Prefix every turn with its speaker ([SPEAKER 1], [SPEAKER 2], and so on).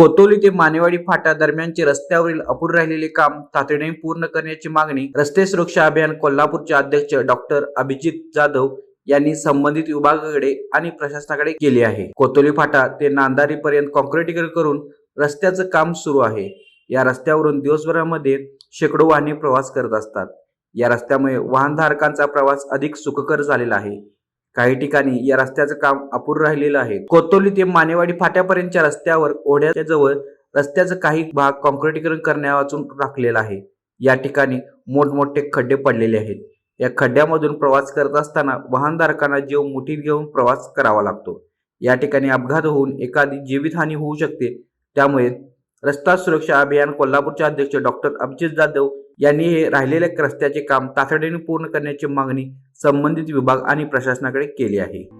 [SPEAKER 1] कोतोली ते मानेवाडी फाटा दरम्यानचे रस्त्यावरील अपूर राहिलेले काम तातडीने पूर्ण करण्याची मागणी रस्ते सुरक्षा अभियान कोल्हापूरचे अध्यक्ष डॉक्टर अभिजित जाधव यांनी संबंधित विभागाकडे आणि प्रशासनाकडे केली आहे. कोतोली फाटा ते नांदारी पर्यंत कॉन्क्रिटीकरण करून रस्त्याचं काम सुरू आहे. या रस्त्यावरून दिवसभरामध्ये शेकडो वाहने प्रवास करत असतात. या रस्त्यामुळे वाहनधारकांचा प्रवास अधिक सुखकर झालेला आहे. काही ठिकाणी या रस्त्याचं काम अपूर्ण राहिलेलं आहे. कोतोली ते मानेवाडी फाट्यापर्यंतच्या रस्त्यावर ओढ्याच्या जवळ रस्त्याचा काही भाग कॉन्क्रिटीकरण करण्यावाचून राखलेला आहे. या ठिकाणी मोठमोठे खड्डे पडलेले आहेत. या खड्ड्यामधून प्रवास करत असताना वाहनधारकांना जीव मुठीत घेऊन प्रवास करावा लागतो. या ठिकाणी अपघात होऊन एखादी जीवितहानी होऊ शकते. त्यामुळे रस्ता सुरक्षा अभियान कोल्हापूरचे अध्यक्ष डॉक्टर अभिजित जाधव यांनी हे राहिलेल्या रस्त्याचे काम तातडीने पूर्ण करण्याची मागणी संबंधित विभाग आणि प्रशासनाकडे केली आहे.